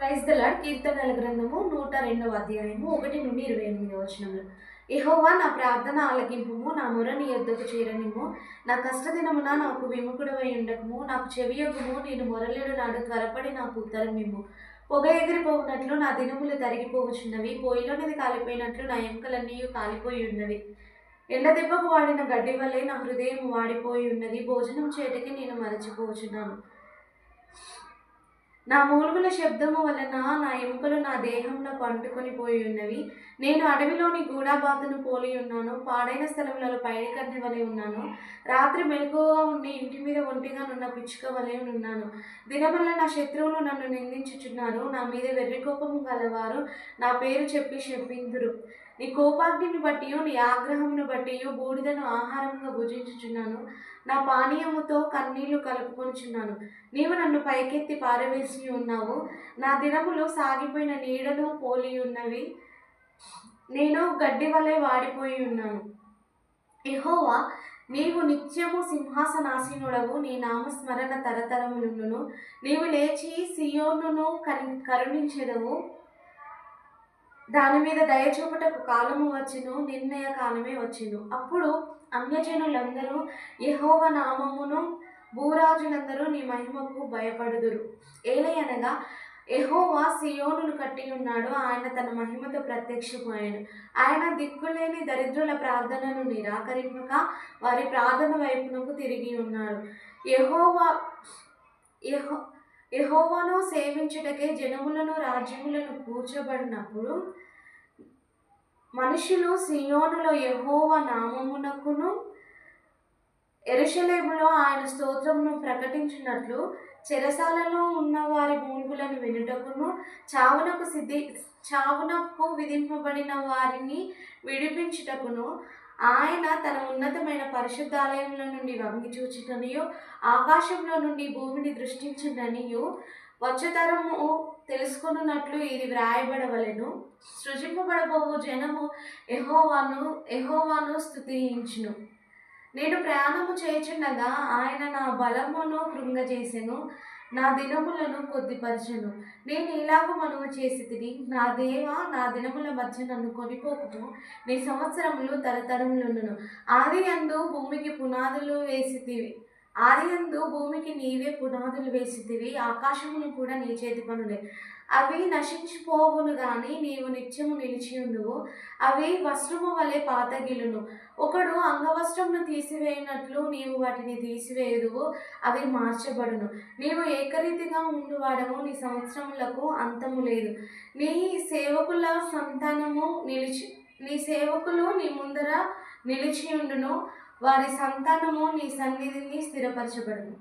Praise the కీర్తనల గ్రంథము నూట రెండవ అధ్యాయము ఒకటి నుండి ఇరవై ఎనిమిది వచనములు. ఎహోవా నా ప్రార్థన ఆలకింపుము నా మొర నీ యొద్దకు చేరనిము నా కష్టదినమున నాకు విముఖుడవై ఉండకము నాకు చెవియొగ్గుము నేను మొరలేడు నాడు త్వరపడి నాకు ఉత్తరమిము పొగ ఎగిరిపోవునట్లు నా దినములు తరిగిపోవచ్చున్నవి పొయ్యిలోనిది కాలిపోయినట్లు నా ఎంకలన్నీ కాలిపోయి ఉన్నవి. ఎండ దెబ్బకు వాడిన గడ్డి వల్లే నా హృదయం వాడిపోయి ఉన్నది భోజనం చేటకి నేను మరచిపోచున్నాను నా మూలుగుల శబ్దము వలన నా ఎముకలు నా దేహంలో అంటుకొని పోయి ఉన్నవి. నేను అడవిలోని గూడాబాతును పోలి ఉన్నాను. పాడైన స్థలములలో పైడికర్ణి వలె ఉన్నాను. రాత్రి మెలకువగా ఉండి ఇంటి మీద ఒంటిగా నున్న పిచ్చుక వలె ఉన్నాను. దినవల్ల నా శత్రువులు నన్ను నిందించుచున్నారు. నా మీద వెర్రి కోపము గలవారు నా పేరు చెప్పి శపిందురు. నీ కోపాగ్నిని బట్టి నీ ఆగ్రహమును బట్టి బూడిదను ఆహారంగా భుజించుచున్నాను. నా పానీయముతో కన్నీళ్ళు కలుపుకొనిచున్నాను నీవు నన్ను పైకెత్తి పారవేసి ఉన్నావు. నా దినములు సాగిపోయిన నీడను పోలి ఉన్నవి నేను గడ్డి వలె వాడిపోయి ఉన్నాను. ఎహోవా నీవు నిత్యము సింహాసనాసీనుడవు. నీ నామస్మరణ తరతరములను నీవు లేచి సియోనును కరు కరుణించెదవు. దాని మీద దయచూపుటకు కాలము వచ్చును నిర్ణయ కాలమే వచ్చును. అప్పుడు అన్యజనులందరూ యహోవ నామమును భూరాజులందరూ నీ మహిమకు భయపడుదురు. ఏలయనగా ఎహోవా సియోనును కట్టి ఉన్నాడు ఆయన తన మహిమతో ప్రత్యక్షమాయను. ఆయన దిక్కులేని దరిద్రుల ప్రార్థనను నిరాకరింపక వారి ప్రార్థన వైపునకు తిరిగి ఉన్నాడు. యెహోవా ఎహో యెహోవాను సేవించుటకే జనములను రాజ్యములను కూర్చబడినప్పుడు మనుషులు సియోనులో యహోవ నామమునకును ఎరుషలేములో ఆయన స్తోత్రమును ప్రకటించినట్లు చెరసాలలో ఉన్న వారి మూలుగులను వినుటకును చావునకు సిద్ధి చావునకు విధింపబడిన వారిని విడిపించుటకును ఆయన తన ఉన్నతమైన పరిశుద్ధాలయంలో నుండి వంగి చూచుటనియు ఆకాశంలో నుండి భూమిని దృష్టించుటనియు వచ్చతరము తెలుసుకున్నట్లు ఇది వ్రాయబడవలెను. సృజింపబడబోవు జనము ఎహోవాను ఎహోవాను స్థుతించును నేను ప్రయాణము చేయుచుండగా ఆయన నా బలమును కృంగజేసెను. నా దినములను కొద్దిపరచను. నేను ఇలాగ మనము చేసి తిని నా దేవ నా దినముల మధ్య నన్ను కొనిపోకుము. నీ సంవత్సరములు తరతరములుండును. ఆది అందు భూమికి పునాదులు వేసితివి ఆదియందు భూమికి నీవే పునాదులు వేసితివి ఆకాశమును కూడా నీ చేతి పనులే. అవి నశించిపోవును గాని నీవు నిత్యము నిలిచి ఉండువు. అవి వస్త్రము వలె పాతగిలును. ఒకడు అంగవస్త్రమును తీసివేయనట్లు నీవు వాటిని తీసివేయుదువు అవి మార్చబడును. నీవు ఏకరీతిగా ఉండువాడము నీ సంవత్సరములకు అంతము లేదు. నీ సేవకుల సంతానము నిలిచి నీ సేవకులు నీ ముందర నిలిచి ఉండును. వారి సంతానము నీ సన్నిధిని స్థిరపరచబడను.